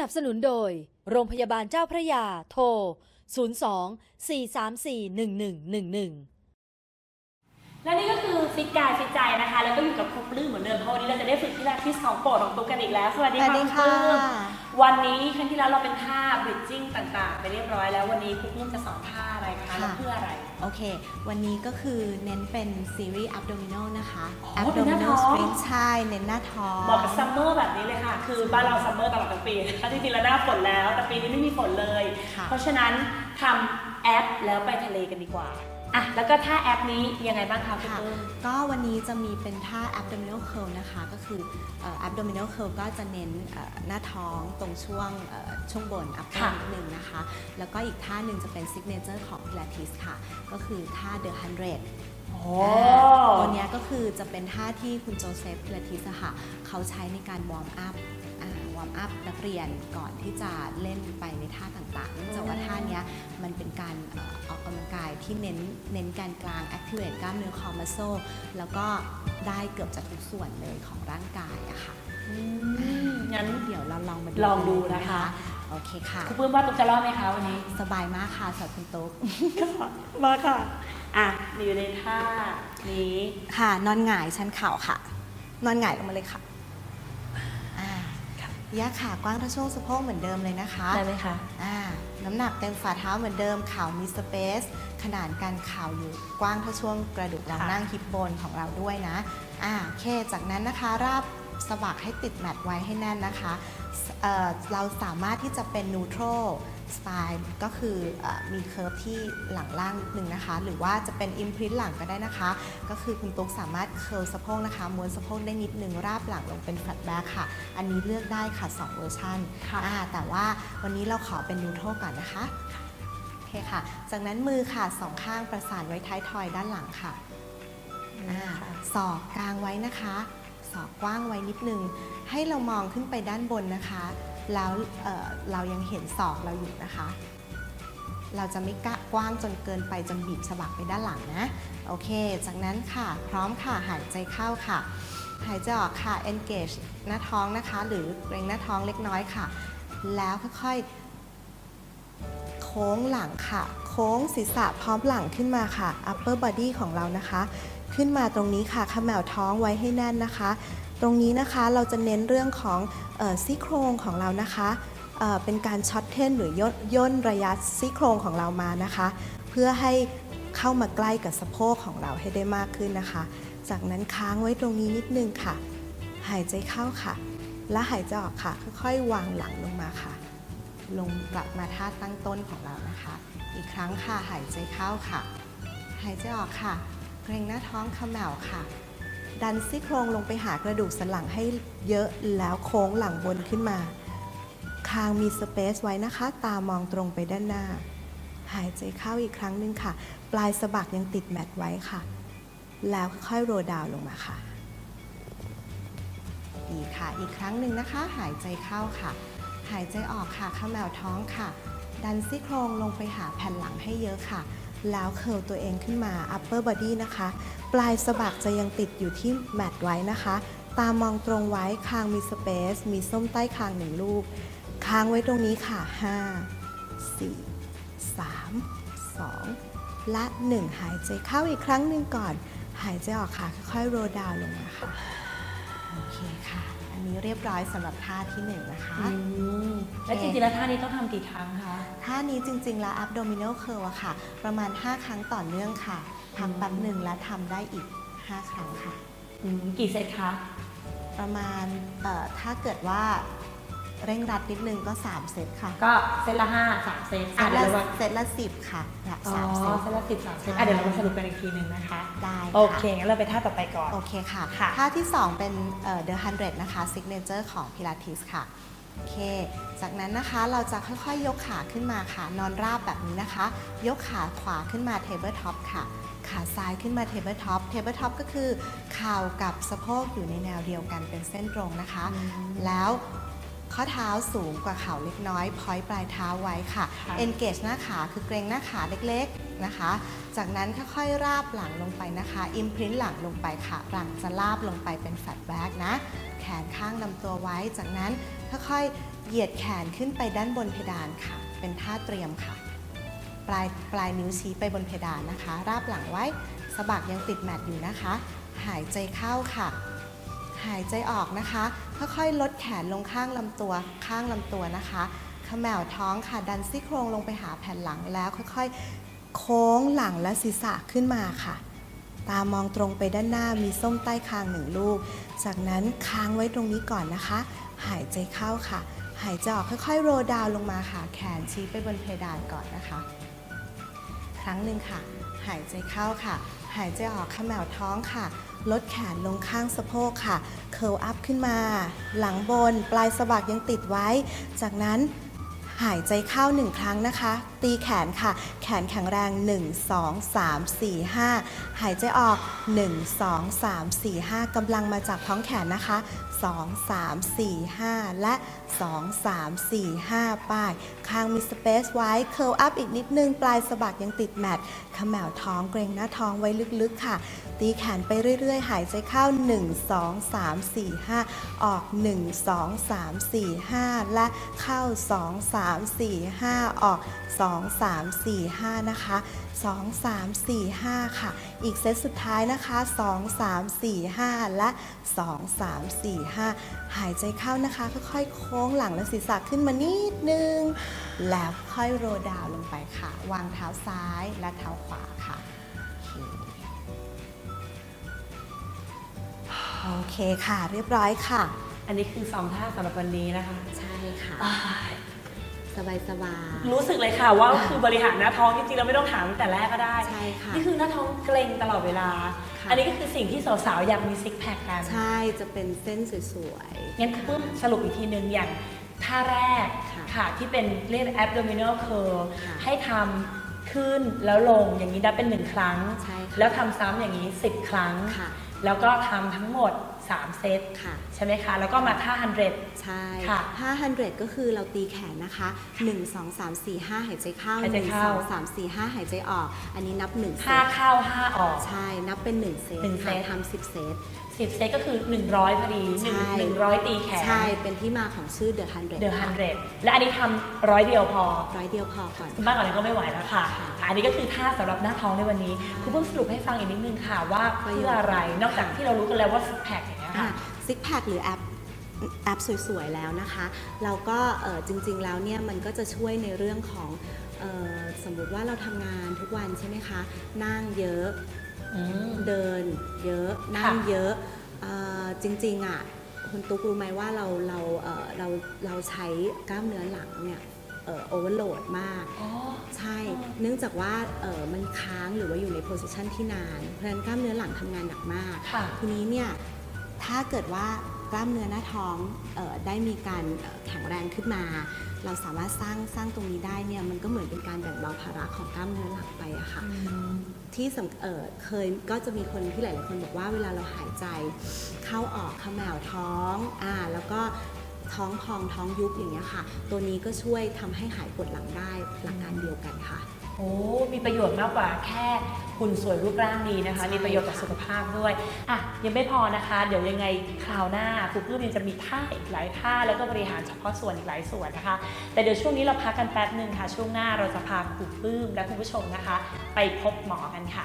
นับสนุนโดย โรงพยาบาลเจ้าพระยา โทร 02 434 1111และนี่ก็คือฟิตกายฟิตใจนะคะ แล้วก็อยู่กับครูปลื้มเหมือนเดิมเพราะวันนี้เราจะได้ฝึกที่ลาทิสของโปรดของตุ๊กกันอีกแล้ว สวัสดีสวัสดีค่ะ ครูปลื้มค่ะ วันนี้ครั้งที่แล้วเราเป็นท่าบริดจิ้งต่างๆ ไปเรียบร้อยแล้ววันนี้ครูปลื้มจะสอนท่าอะไรคะและเพื่ออะไร โอเค วันนี้ก็คือเน้นเป็นซีรีส์ abdominal นะคะ อ๋อเป็นหน้าท้อง strength ใช่ เน้นหน้าท้องเหมาะกับซัมเมอร์แบบนี้เลยค่ะ คือบ้านเราซัมเมอร์ตลอดทั้งปีนะคะจริงๆแล้วหน้าฝนแล้ว แต่ปีนี้ไม่มีฝนเลย ค่ะ เพราะฉะนั้นทำแอปแล้วไปทะเลกันดีกว่า อะแล้วก็ท่าแอปนี้ยังไงบ้างคะครูค่ะปลื้ม ก็วันนี้จะมีเป็นท่า abdominal curl นะคะ ก็คือเอ่อ abdominal curl ก็จะเน้นเอ่อหน้าท้องตรงช่วงเอ่อช่วงบน upper ค่ะ นิดนึงนะคะ แล้วก็อีกท่าหนึ่งจะเป็น signature ของ Pilates ค่ะ ก็คือท่า the 100โอ้ ตัวเนี้ยก็คือจะเป็นท่าที่คุณโจเซฟพิลาทิสอะค่ะ เขาใช้ในการวอร์มอัพวอ ร์มอัพนักเรียนก่อนที่จะเล่นไปในท่าต่างๆเนื่องจากว่าท่าเนี้ยมันเป็นการเอ่อออกกำลังกายที่เน้นเน้นการกลาง activate กล้ามเนื้อคอมัสโซแล้วก็ได้เกือบจะทุกส่วนเลยของร่างกายอะค่ะอืมงั้นเดี๋ยวเราลองมาดูลองดูกันะคะโอเคค่ะครูปลื้มว่าตุ๊กจะรอดไหมคะวันนี้ สบายมากค่ะสำหรับคุณตุ๊กมาค่ะอะอยู่ในท่านี้ค่ะ นอนหงายชันเข่าค่ะ นอนหงายลงมาเลยค่ะอ่า ย่าขากว้างเท่าช่วงสะโพกเหมือนเดิมเลยนะคะได้ไหมคะอ่าน้ำหนักเต็มฝ่าเท้าเหมือนเดิมเข่ามีสเปซขนาดการเข่าอยู่กว้างเท่าช่วงกระดูกรองค่ะนั่งฮิปโบนของเราด้วยนะอ่าโอเค จากนั้นนะคะราบสะบักให้ติดแมทไว้ให้แน่นนะคะเอ่อเราสามารถที่จะเป็นนูโตร สไตล์ก็คือเออมีเคิร์ฟที่หลังล่างนิดนึงนะคะ หรือว่าจะเป็นอิมพรินหลังก็ได้นะคะ ก็คือคุณตุ๊กสามารถเคิร์ลสะโพกนะคะม้วนสะโพกได้นิดนึงราบหลังลงเป็นแฟลตแบ็คค่ะ อันนี้เลือกได้ค่ะสองเวอร์ชันค่ะอ่าแต่ว่าวันนี้เราขอเป็นนูโตรก่อนนะคะโอเคค่ะ จากนั้นมือค่ะสองข้างประสานไว้ท้ายทอยด้านหลังค่ะอ่าศอกกลางไว้นะคะ ศอกกว้างไว้นิดนึง ให้เรามองขึ้นไปด้านบนนะคะ แล้วเเรายังเห็นศอกเราอยู่นะคะ เราจะไม่กะกว้างจนเกินไปจนบีบสะบักไปด้านหลังนะ โอเค จากนั้นค่ะ พร้อมค่ะหายใจเข้าค่ะ หายใจออกค่ะ engage หน้าท้องนะคะ หรือเกรงหน้าท้องเล็กน้อยค่ะ แล้วค่อยๆ โค้งหลังค่ะ โค้งศีรษะพร้อมหลังขึ้นมาค่ะ upper body ของเรานะคะ ขึ้นมาตรงนี้ค่ะขมวท้องไว้ให้แน่นนะคะ ตรงนี้นะคะเราจะเน้นเรื่องของซี่โครงของเรานะคะเเป็นการช็อตเทนหรือย่นย่นระยะซี่โครงของเรามานะคะ เพื่อให้เข้ามาใกล้กับสะโพกของเราให้ได้มากขึ้นนะคะ จากนั้นค้างไว้ตรงนี้นิดนึงค่ะ หายใจเข้าค่ะ และหายใจออกค่ะ ค่อยๆ วางหลังลงมาค่ะ ลงกลับมาท่าตั้งต้นของเรานะคะ อีกครั้งค่ะหายใจเข้าค่ะ หายใจออกค่ะ เกรงหน้าท้องเขมวค่ะ ดันซี่โครงลงไปหากระดูกสันหลังให้เยอะแล้วโค้งหลังบนขึ้นมา คางมีสเปซไว้นะคะ ตามองตรงไปด้านหน้า หายใจเข้าอีกครั้งหนึ่งค่ะ ปลายสะบักยังติดแมทไว้ค่ะ แล้วค่อยโรดาวน์ลงมาค่ะ ดีค่ะ อีกครั้งหนึ่งนะคะ หายใจเข้าค่ะ หายใจออกค่ะขมวท้องค่ะ ดันซี่โครงลงไปหาแผ่นหลังให้เยอะค่ะ แล้วเคิลตัวเองขึ้นมา upper body นะคะ ปลายสะบักจะยังติดอยู่ที่แมทไว้นะคะ ตามองตรงไว้คางมีสเปซมีส้มใต้คางหนึ่งลูก ค้างไว้ตรงนี้ค่ะ 5 4 3 2 และ 1 หายใจเข้าอีกครั้งหนึ่งก่อน หายใจออกค่ะ ค่อยๆโรดาวน์ลงมาค่ะ โอเคค่ะ นนี้เรียบร้อยสำหรับท่าที่หนึ่งนะคะอืมแล้วจริงๆแล้วท่านี้ต้องทำกี่ครั้งคะ ท่านี้จริงๆ แล้ว abdominal curl อะค่ะ ประมาณ 5 ครั้งต่อเนื่องค่ะทำแป๊บหนึ่งและทำได้อีก 5 ครั้งค่ะอืมกี่เซตคะ ประมาณเอ่อถ้าเกิดว่า เร่งรัดนิดนึงก็ 3 เซตค่ะก็เซตละห้าสามเซตเซอะตเดี๋ละยวเรามาเซตละ 10 ค่ะแบบอ๋อสามเซต เซตละสิบสามเซตใช่อะเดี๋ยวเรามาสรุปกันอีกทีหนึ่งนะคะ ได้ค่ะโอเคงั้นเราไปท่าต่อไปก่อน โอเคค่ะ ค่ะ ท่าที่ 2 เป็นเอ่อ the 100 นะคะ signature ของ Pilates ค่ะ โอเค จากนั้นนะคะเราจะค่อยๆ ยกขาขึ้นมาค่ะ นอนราบแบบนี้นะคะ ยกขาขวาขึ้นมา table top ค่ะ ขาซ้ายขึ้นมา table top table top ก็คือเข่ากับสะโพกอยู่ในแนวเดียวกันเป็นเส้นตรงนะคะ แล้ว ข้อเท้าสูงกว่าเข่าเล็กน้อย พอยต์ปลายเท้าไว้ค่ะค่ะ engage หน้าขาคือเกรงหน้าขาเล็กๆนะคะ จากนั้นค่อยๆราบหลังลงไปนะคะ imprint หลังลงไปค่ะ หลังจะลาบลงไปเป็น flat back นะ แขนข้างลำตัวไว้ จากนั้นค่อยๆเหยียดแขนขึ้นไปด้านบนเพดานค่ะ เป็นท่าเตรียมค่ะ ปลายปลายนิ้วชี้ไปบนเพดานนะคะ ราบหลังไว้ สะบักยังติดแมตอยู่นะคะ หายใจเข้าค่ะ หายใจออกนะคะ ค่อยๆ ลดแขนลงข้างลำตัว ข้างลำตัวนะคะขมวท้องค่ะ ดันซี่โครงลงไปหาแผ่นหลังแล้วค่อยๆ โค้งหลังและศีรษะขึ้นมาค่ะ ตามองตรงไปด้านหน้ามีส้มใต้คางหนึ่งลูก จากนั้นค้างไว้ตรงนี้ก่อนนะคะ หายใจเข้าค่ะ หายใจออกค่อยๆ โรดาวน์ลงมาค่ะ แขนชี้ไปบนเพดานก่อนนะคะ ครั้งหนึ่งค่ะ หายใจเข้าค่ะ หายใจออกขมวท้องค่ะ ลดแขนลงข้างสะโพกค่ะ เคิลอัพขึ้นมา หลังบน ปลายสะบักยังติดไว้ จากนั้นหายใจเข้าหนึ่งครั้งนะคะ ตีแขนค่ะ แขนแข็งแรง 1 2 3 4 5 หายใจออก 1 2 3 4 5กำลังมาจากท้องแขนนะคะ 2 3 4 5 และ 2 3 4 5ป้ายคางมีสเปซไว้เคิลอัพอีกนิดนึง ปลายสะบักยังติดแมทขมวท้องเกรงหน้าท้องไว้ลึกๆค่ะ ตีแขนไปเรื่อยๆ หายใจเข้า 1 2 3 4 5 ออก 1 2 3 4 5 และเข้า 2 3 4 5 ออก 2 3 4 5 นะคะ 2 3 4 5 ค่ะ อีกเซตสุดท้ายนะคะ 2 3 4 5 และ 2 3 4 5 หายใจเข้านะคะ ค่อยๆ โค้งหลังและศีรษะขึ้นมานิดนึง แล้วค่อยโรลดาวน์ลงไปค่ะ วางเท้าซ้ายและเท้าขวาค่ะโอเคค่ะ เรียบร้อยค่ะ อันนี้คือสองท่าสำหรับวันนี้นะคะ ใช่ค่ะอ่า สบายสบายรู้สึกเลยค่ะว่าคือบริหารหน้าท้องจริงๆเราไม่ต้องถามตั้งแต่แรกก็ได้ใช่ค่ะนี่คือหน้าท้องเกร็งตลอดเวลาค่ะอันนี้ก็คือสิ่งที่สาวๆอยากมีซิกแพคกันใช่จะเป็นเส้นสวยงั้นคือปุ้มสรุปอีกทีหนึ่งอย่างท่าแรกค่ะค่ะที่เป็นเรียก abdominal curl ค่ะให้ทำขึ้นแล้วลงอย่างนี้ได้เป็นหนึ่งครั้งใช่ค่ะแล้วทำซ้ำอย่างนี้ 10 ครั้งค่ะแล้วก็ทำทั้งหมด 3 เซตค่ะ ใช่ไหมคะ แล้วก็มาท่า 100 ใช่ค่ะ500 ก็คือเราตีแขนนะคะ 1 2 3 4 5 หายใจเข้า หายใจเข้า 1 2 3 4 5 หายใจออก อันนี้นับ1เซต5เข้า5ออก ใช่ นับเป็น 1 เซตหนึ่งเซต ค่ะทำ10 เซต10เซตก็คือ 100พอดีใช่ หนึ่งร้อยตีแขนใช่ เป็นที่มาของชื่อ The 100 The 100และอันนี้ทำร้อยเดียวพอ ร้อยเดียวพอก่อน มากกว่านั้นก็ไม่ไหวแล้วค่ะ อันนี้ก็คือท่าสำหรับหน้าท้องในวันนี้คุณเพิ่งสรุปให้ฟังอีกนิดนึงค่ะว่าเพื่ออะไร นอกจากที่เรารู้กันแล้วว่าซิกแพคอย่างเงี้ย ค่ะซิกแพคหรือแอปแอปสวยๆแล้วนะคะ เราก็เอ่อจริงๆแล้วเนี่ยมันก็จะช่วยในเรื่องของเออสมมุติว่าเราทำงานทุกวันใช่ไหมคะ นั่งเยอะอืมเดินเยอะ นั่งค่ะเยอะเอ่อจริงๆอะคุณตุ๊กรู้ไหมว่าเราเราเอ่อเราเราใช้กล้ามเนื้อหลังเนี่ยโอเวอร์โหลดมากอ๋อใช่อ๋อเนื่องจากว่าเออมันค้างหรือว่าอยู่ในโพสิชันที่นาน เพราะฉะนั้นกล้ามเนื้อหลังทำงานหนักมากค่ะทีนี้เนี่ย ถ้าเกิดว่ากล้ามเนื้อหน้าท้องเออได้มีการเอ่อแข็งแรงขึ้นมา เราสามารถสร้างสร้างตรงนี้ได้เนี่ยมันก็เหมือนเป็นการแบ่งเบาภาระของกล้ามเนื้อหลังไปอะค่ะที่สำเออเคยก็จะมีคนที่หลายๆคนบอกว่าเวลาเราหายใจเข้าออกขมวท้องอ่าแล้วก็ท้องพองท้องยุบอย่างเงี้ยค่ะ ตัวนี้ก็ช่วยทำให้หายปวดหลังได้หลักการเดียวกันค่ะ โอ้มีประโยชน์มากกว่าแค่หุ่นสวยรูปร่างดีนะคะใช่มีประโยชน์กับสุขภาพด้วยอะยังไม่พอนะคะ เดี๋ยวยังไงคราวหน้าครูปลื้มยังจะมีท่าอีกหลายท่าแล้วก็บริหารเฉพาะส่วนอีกหลายส่วนนะคะ แต่เดี๋ยวช่วงนี้เราพักกันแป๊บหนึ่งค่ะ ช่วงหน้าเราจะพาครูปลื้มและคุณผู้ชมนะคะ ไปพบหมอกันค่ะ